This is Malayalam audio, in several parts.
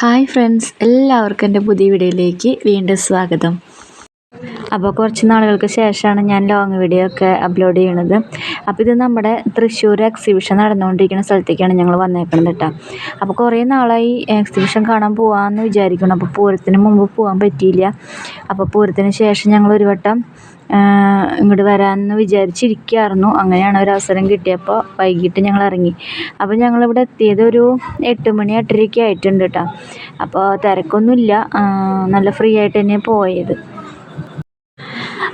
ഹായ് ഫ്രണ്ട്സ് എല്ലാവർക്കും എന്റെ പുതിയ വീഡിയോയിലേക്ക് വീണ്ടും സ്വാഗതം. അപ്പോൾ കുറച്ച് നാളുകൾക്ക് ശേഷമാണ് ഞാൻ ലോങ് വീഡിയോ ഒക്കെ അപ്ലോഡ് ചെയ്യണത്. അപ്പോൾ ഇത് നമ്മുടെ തൃശ്ശൂർ എക്സിബിഷൻ നടന്നുകൊണ്ടിരിക്കുന്ന സ്ഥലത്തേക്കാണ് ഞങ്ങൾ വന്നേക്കുന്നത് കേട്ടോ. അപ്പോൾ കുറേ നാളായി എക്സിബിഷൻ കാണാൻ പോകാമെന്ന് വിചാരിക്കണം അപ്പോൾ പൂരത്തിന് മുമ്പ് പോകാൻ പറ്റിയില്ല. അപ്പോൾ പൂരത്തിന് ശേഷം ഞങ്ങൾ ഒരു വട്ടം ഇങ്ങോട്ട് വരാമെന്ന് വിചാരിച്ചിരിക്കുകയായിരുന്നു. അങ്ങനെയാണ് ഒരു അവസരം കിട്ടിയപ്പോൾ വൈകിട്ട് ഞങ്ങൾ ഇറങ്ങി. അപ്പോൾ ഞങ്ങളിവിടെ എത്തിയത് ഒരു എട്ട് മണി എട്ടരയൊക്കെ ആയിട്ടുണ്ട് കേട്ടോ. അപ്പോൾ തിരക്കൊന്നുമില്ല. നല്ല ഫ്രീ ആയിട്ട് തന്നെയാണ് പോയത്.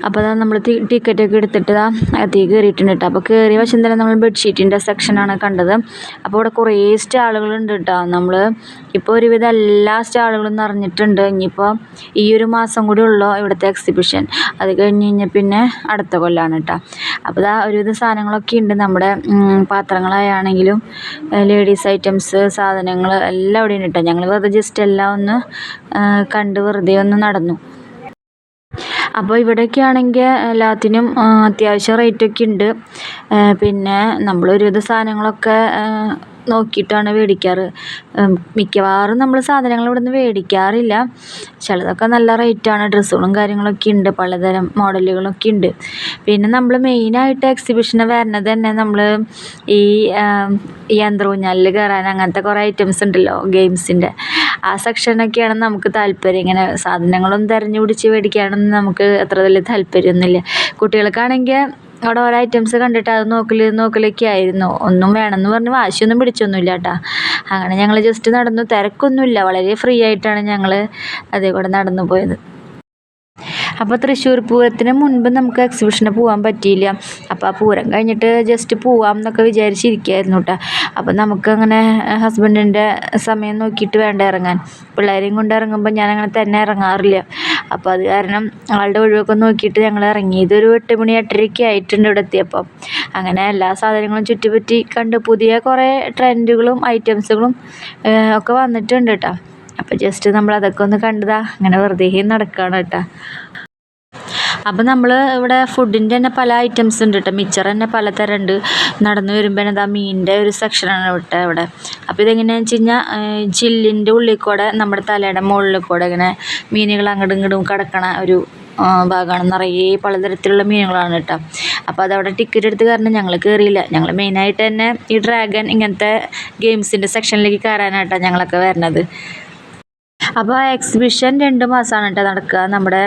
അപ്പോൾ അതാ നമ്മൾ ടിക്കറ്റൊക്കെ എടുത്തിട്ട് ദാ അകത്തേക്ക് കയറിയിട്ടുണ്ട് കേട്ടോ അപ്പോൾ കയറിയ വശം തന്നെ നമ്മൾ ബെഡ്ഷീറ്റിന്റെ സെക്ഷനാണ് കണ്ടത്. അപ്പോൾ ഇവിടെ കുറേ സ്റ്റാളുകളുണ്ട് കേട്ടോ നമ്മൾ ഇപ്പോൾ ഒരുവിധം എല്ലാ സ്റ്റാളുകളും നിറഞ്ഞിട്ടുണ്ട്. ഇനിയിപ്പോൾ ഈ ഒരു മാസം കൂടി ഉള്ളൂ ഇവിടുത്തെ എക്സിബിഷൻ അത് കഴിഞ്ഞ് കഴിഞ്ഞാൽ പിന്നെ അടുത്ത കൊല്ലമാണ് കേട്ടോ അപ്പോൾ ഇതാ ഒരുവിധം സാധനങ്ങളൊക്കെ ഉണ്ട് നമ്മുടെ പാത്രങ്ങളായാണെങ്കിലും ലേഡീസ് ഐറ്റംസ് സാധനങ്ങൾ എല്ലാം അവിടെ ഉണ്ട് കേട്ടോ ഞങ്ങൾ വെറുതെ ജസ്റ്റ് എല്ലാം ഒന്ന് കണ്ട് വെറുതെ ഒന്ന് നടന്നു. അപ്പോൾ ഇവിടെയൊക്കെ ആണെങ്കിൽ എല്ലാത്തിനും അത്യാവശ്യം റേറ്റൊക്കെ ഉണ്ട്. പിന്നെ നമ്മൾ ഒരുവിധ സാധനങ്ങളൊക്കെ നോക്കിയിട്ടാണ് മേടിക്കാറ്. മിക്കവാറും നമ്മൾ സാധനങ്ങൾ ഇവിടെ നിന്ന് മേടിക്കാറില്ല. ചിലതൊക്കെ നല്ല റേറ്റാണ് ഡ്രസ്സുകളും കാര്യങ്ങളൊക്കെ ഉണ്ട് പലതരം മോഡലുകളൊക്കെ ഉണ്ട്. പിന്നെ നമ്മൾ മെയിനായിട്ട് എക്സിബിഷന് വരുന്നത് തന്നെ നമ്മൾ ഈ യന്ത്രൂഞ്ഞാലിൽ കയറാൻ അങ്ങനത്തെ കുറേ ഐറ്റംസ് ഉണ്ടല്ലോ ഗെയിംസിന്റെ ആ സെക്ഷനൊക്കെയാണ് നമുക്ക് താല്പര്യം. ഇങ്ങനെ സാധനങ്ങളൊന്നും തിരഞ്ഞു പിടിച്ച് മേടിക്കാനൊന്നും നമുക്ക് അത്ര വലിയ താല്പര്യമൊന്നുമില്ല. കുട്ടികൾക്കാണെങ്കിൽ അവിടെ ഓരോ ഐറ്റംസ് കണ്ടിട്ട് അത് നോക്കൽ നോക്കലൊക്കെ ആയിരുന്നു. ഒന്നും വേണമെന്ന് പറഞ്ഞ് വാശിയൊന്നും പിടിച്ചൊന്നുമില്ല കേട്ടോ. അങ്ങനെ ഞങ്ങൾ ജസ്റ്റ് നടന്നു. തിരക്കൊന്നുമില്ല. വളരെ ഫ്രീ ആയിട്ടാണ് ഞങ്ങൾ അതേ കൂടെ നടന്നു പോയത്. അപ്പോൾ തൃശ്ശൂർ പൂരത്തിന് മുൻപ് നമുക്ക് എക്സിബിഷന് പോകാൻ പറ്റിയില്ല. അപ്പോൾ ആ പൂരം കഴിഞ്ഞിട്ട് ജസ്റ്റ് പോവാം എന്നൊക്കെ വിചാരിച്ചിരിക്കുകയായിരുന്നു കേട്ടോ അപ്പോൾ നമുക്കങ്ങനെ ഹസ്ബൻഡിന്റെ സമയം നോക്കിയിട്ട് വേണ്ട ഇറങ്ങാൻ. പിള്ളേരെയും കൊണ്ട് ഇറങ്ങുമ്പോൾ ഞാനങ്ങനെ തന്നെ ഇറങ്ങാറില്ല. അപ്പോൾ അത് കാരണം ആളുടെ ഒഴിവൊക്കെ നോക്കിയിട്ട് ഞങ്ങൾ ഇറങ്ങി. ഇതൊരു എട്ട് മണി എട്ടരയ്ക്ക് ആയിട്ടുണ്ട് ഇവിടെ എത്തിയപ്പോൾ അങ്ങനെ എല്ലാ സാധനങ്ങളും ചുറ്റിപ്പറ്റി കണ്ട് പുതിയ കുറേ ട്രെൻഡുകളും ഐറ്റംസുകളും ഒക്കെ വന്നിട്ടുണ്ട് കേട്ടോ അപ്പോൾ ജസ്റ്റ് നമ്മൾ അതൊക്കെ ഒന്ന് കണ്ടതാ. അങ്ങനെ വെറുതെ നടക്കുകയാണ് കേട്ടോ. അപ്പോൾ നമ്മൾ ഇവിടെ ഫുഡിന്റെ തന്നെ പല ഐറ്റംസ് ഉണ്ട് കേട്ടോ. മിച്ചർ തന്നെ പലതരം ഉണ്ട് നടന്നു വരുമ്പോൾ എന്താ മീനിന്റെ ഒരു സെക്ഷനാണ് വിട്ടത് ഇവിടെ. അപ്പോൾ ഇതെങ്ങനെയാണെന്ന് വെച്ച് കഴിഞ്ഞാൽ ചില്ലിന്റെ ഉള്ളിൽ കൂടെ നമ്മുടെ തലയുടെ മുകളിൽ കൂടെ ഇങ്ങനെ മീനുകൾ അങ്ങോട്ടും ഇങ്ങോട്ടും കിടക്കണ ഒരു ഭാഗമാണ്. നിറയെ പലതരത്തിലുള്ള മീനുകളാണ് കേട്ടോ. അപ്പോൾ അതവിടെ ടിക്കറ്റ് എടുത്ത് കാരണം ഞങ്ങൾ കയറിയില്ല ഞങ്ങൾ മെയിനായിട്ട് തന്നെ ഈ ഡ്രാഗൺ ഇങ്ങനത്തെ ഗെയിംസിന്റെ സെക്ഷനിലേക്ക് കയറാനായിട്ടാണ് ഞങ്ങളൊക്കെ വരുന്നത് അപ്പോൾ എക്സിബിഷൻ രണ്ട് മാസമാണ് കേട്ടോ നടക്കുക. നമ്മുടെ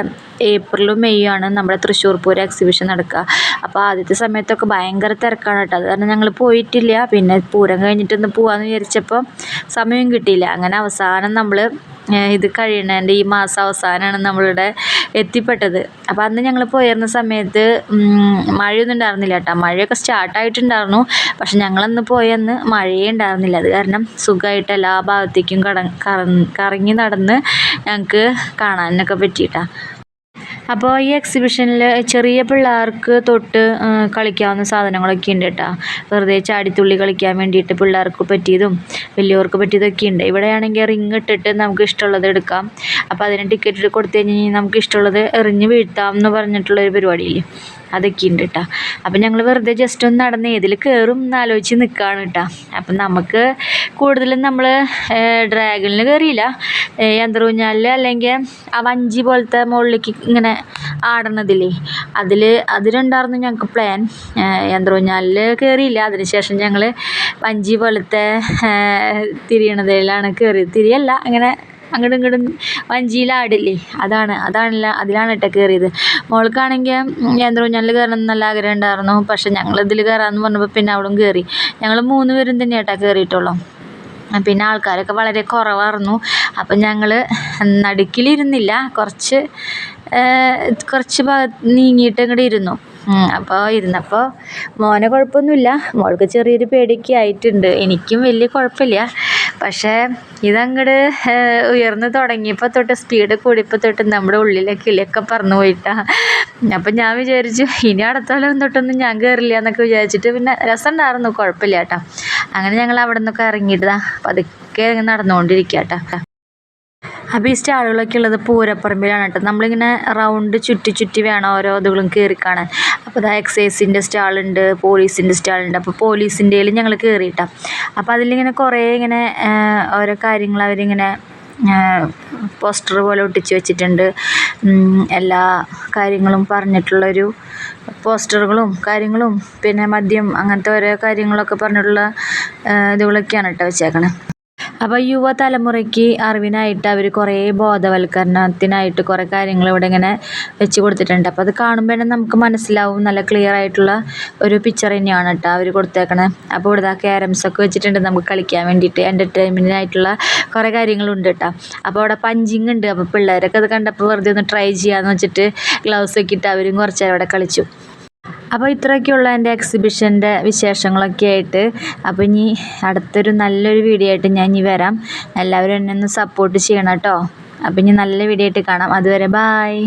ഏപ്രിലും മെയ്യും ആണ് നമ്മുടെ തൃശ്ശൂർ പൂരം എക്സിബിഷൻ നടക്കുക. അപ്പോൾ ആദ്യത്തെ സമയത്തൊക്കെ ഭയങ്കര തിരക്കാണ് കേട്ടോ അത് കാരണം ഞങ്ങൾ പോയിട്ടില്ല. പിന്നെ പൂരം കഴിഞ്ഞിട്ടൊന്ന് പോകാമെന്ന് വിചാരിച്ചപ്പോൾ സമയം കിട്ടിയില്ല. അങ്ങനെ അവസാനം നമ്മൾ ഇത് കഴിയണേന്റെ ഈ മാസം അവസാനമാണ് നമ്മളിവിടെ എത്തിപ്പെട്ടത്. അപ്പോൾ അന്ന് ഞങ്ങൾ പോയിരുന്ന സമയത്ത് മഴയൊന്നും ഉണ്ടായിരുന്നില്ല കേട്ടോ. മഴയൊക്കെ സ്റ്റാർട്ടായിട്ടുണ്ടായിരുന്നു. പക്ഷെ ഞങ്ങളന്ന് പോയന്ന് മഴയേ ഉണ്ടായിരുന്നില്ല. അത് കാരണം സുഖമായിട്ട് എല്ലാ ഭാഗത്തേക്കും കട കറങ്ങി നടന്ന് ഞങ്ങൾക്ക് കാണാനൊക്കെ പറ്റിയിട്ടാണ് അപ്പോൾ ഈ എക്സിബിഷനിൽ ചെറിയ പിള്ളേർക്ക് തൊട്ട് കളിക്കാവുന്ന സാധനങ്ങളൊക്കെ ഉണ്ട് കേട്ടോ വെറുതെ ചാടിത്തുള്ളി കളിക്കാൻ വേണ്ടിയിട്ട് പിള്ളേർക്ക് പറ്റിയതും വലിയവർക്ക് പറ്റിയതൊക്കെ ഉണ്ട്. ഇവിടെയാണെങ്കിൽ റിങ് ഇട്ടിട്ട് നമുക്ക് ഇഷ്ടമുള്ളത് എടുക്കാം. അപ്പോൾ അതിന് ടിക്കറ്റ് കൊടുത്തു കഴിഞ്ഞാൽ നമുക്ക് ഇഷ്ടമുള്ളത് എറിഞ്ഞ് വീഴ്ത്താം എന്ന് പറഞ്ഞിട്ടുള്ളൊരു പരിപാടിയില്ലേ? അതൊക്കെ ഉണ്ട് കേട്ടോ അപ്പം ഞങ്ങൾ വെറുതെ ജസ്റ്റ് ഒന്ന് നടന്ന് ഏതിൽ കയറും എന്ന് ആലോചിച്ച് നിൽക്കുകയാണ് കേട്ടോ അപ്പം നമുക്ക് കൂടുതലും നമ്മൾ ഡ്രാഗണിൽ കയറിയില്ല യന്ത്രൂഞ്ഞാലിൽ അല്ലെങ്കിൽ ആ വഞ്ചി പോലത്തെ മുകളിലേക്ക് ഇങ്ങനെ ആടണതില്ലേ. അതിൽ അതിലുണ്ടായിരുന്നു ഞങ്ങൾക്ക് പ്ലാൻ യന്ത്രൂഞ്ഞാലിൽ കയറിയില്ല അതിനുശേഷം ഞങ്ങൾ വഞ്ചി പോലത്തെ തിരിയണതിലാണ് കയറി തിരിയല്ല അങ്ങനെ അങ്ങോട്ടും ഇങ്ങോട്ടും വഞ്ചിയിലാടില്ലേ? അതാണ് അതാണല്ല അതിലാണ് ഇട്ട കയറിയത് മോൾക്കാണെങ്കിൽ യന്ത്രൂഞ്ഞാലിൽ കയറണം നല്ല ആഗ്രഹം ഉണ്ടായിരുന്നു. പക്ഷെ ഞങ്ങൾ ഇതിൽ കയറാമെന്ന് പറഞ്ഞപ്പോൾ പിന്നെ അവളും കയറി. ഞങ്ങൾ മൂന്ന് പേരും തന്നെ ഏട്ടാ കയറിയിട്ടുള്ളൂ. പിന്നെ ആൾക്കാരൊക്കെ വളരെ കുറവായിരുന്നു. അപ്പം ഞങ്ങൾ നടുക്കിലിരുന്നില്ല. കുറച്ച് കുറച്ച് ഭാഗത്ത് നീങ്ങിയിട്ട് ഇങ്ങോട്ട് ഇരുന്നു. അപ്പോൾ ഇരുന്നപ്പോൾ മോനെ കുഴപ്പമൊന്നുമില്ല. മോൾക്ക് ചെറിയൊരു പേടിയൊക്കെ ആയിട്ടുണ്ട്. എനിക്കും വലിയ കുഴപ്പമില്ല. പക്ഷേ ഇതങ്ങോട്ട് ഉയർന്നു തുടങ്ങിയപ്പോൾ തൊട്ട് സ്പീഡ് കൂടിയപ്പോൾ തൊട്ട് നമ്മുടെ ഉള്ളിലെ കിളിയൊക്കെ പറന്നു പോയിട്ടാണ് അപ്പം ഞാൻ വിചാരിച്ചു ഇനി അടുത്ത കൊല്ലം തൊട്ടൊന്നും ഞാൻ കയറില്ല എന്നൊക്കെ വിചാരിച്ചിട്ട് പിന്നെ രസമുണ്ടായിരുന്നു കുഴപ്പമില്ല കേട്ടോ അങ്ങനെ ഞങ്ങൾ അവിടെ നിന്നൊക്കെ ഇറങ്ങിയിട്ടതാ പതുക്കെ നടന്നുകൊണ്ടിരിക്കുക കേട്ടോ അപ്പോൾ ഈ സ്റ്റാളുകളൊക്കെ ഉള്ളത് പൂരപ്പറമ്പിലാണ് കേട്ടോ. നമ്മളിങ്ങനെ റൗണ്ട് ചുറ്റി ചുറ്റി വേണം ഓരോ ഇതുകളും കയറി കാണാൻ. അപ്പോൾ അതാ എക്സൈസിന്റെ സ്റ്റാളുണ്ട് പോലീസിന്റെ സ്റ്റാളുണ്ട്. അപ്പോൾ പോലീസിന്റെയിൽ ഞങ്ങൾ കയറിയിട്ടാണ് അപ്പോൾ അതിലിങ്ങനെ കുറേ ഇങ്ങനെ ഓരോ കാര്യങ്ങൾ അവരിങ്ങനെ പോസ്റ്റർ പോലെ ഒട്ടിച്ച് വെച്ചിട്ടുണ്ട്. എല്ലാ കാര്യങ്ങളും പറഞ്ഞിട്ടുള്ളൊരു പോസ്റ്ററുകളും കാര്യങ്ങളും പിന്നെ മദ്യം അങ്ങനത്തെ ഓരോ കാര്യങ്ങളൊക്കെ പറഞ്ഞിട്ടുള്ള ഇതുകളൊക്കെയാണ് കേട്ടോ വെച്ചേക്കണേ. അപ്പോൾ യുവതലമുറയ്ക്ക് അറിവിനായിട്ട് അവർ കുറേ ബോധവൽക്കരണത്തിനായിട്ട് കുറേ കാര്യങ്ങൾ ഇവിടെ ഇങ്ങനെ വെച്ച് കൊടുത്തിട്ടുണ്ട്. അപ്പോൾ അത് കാണുമ്പോൾ തന്നെ നമുക്ക് മനസ്സിലാവും. നല്ല ക്ലിയർ ആയിട്ടുള്ള ഒരു പിക്ചർ തന്നെയാണ് കേട്ടോ അവർ കൊടുത്തേക്കണേ. അപ്പോൾ ഇവിടെ ക്യാരംസ് ഒക്കെ വെച്ചിട്ടുണ്ട് നമുക്ക് കളിക്കാൻ വേണ്ടിയിട്ട്. എന്റർടൈൻമെന്റിനായിട്ടുള്ള കുറേ കാര്യങ്ങളുണ്ട് കേട്ടോ അപ്പോൾ അവിടെ പഞ്ചിങ് ഉണ്ട്. അപ്പോൾ പിള്ളേരൊക്കെ അത് കണ്ടപ്പോൾ വെറുതെ ഒന്ന് ട്രൈ ചെയ്യാമെന്ന് വെച്ചിട്ട് ഗ്ലൗസ് ഒക്കെ ഇട്ട് അവരും കുറച്ച് അവിടെ കളിച്ചു. അപ്പോൾ ഇത്രയൊക്കെയുള്ള എന്റെ എക്സിബിഷന്റെ വിശേഷങ്ങളൊക്കെ ആയിട്ട് അപ്പോൾ ഇനി അടുത്തൊരു നല്ലൊരു വീഡിയോ ആയിട്ട് ഞാൻ ഇനി വരാം. എല്ലാവരും എന്നെ ഒന്ന് സപ്പോർട്ട് ചെയ്യണം കേട്ടോ. അപ്പോൾ ഇനി നല്ല വീഡിയോ ആയിട്ട് കാണാം. അതുവരെ ബായ്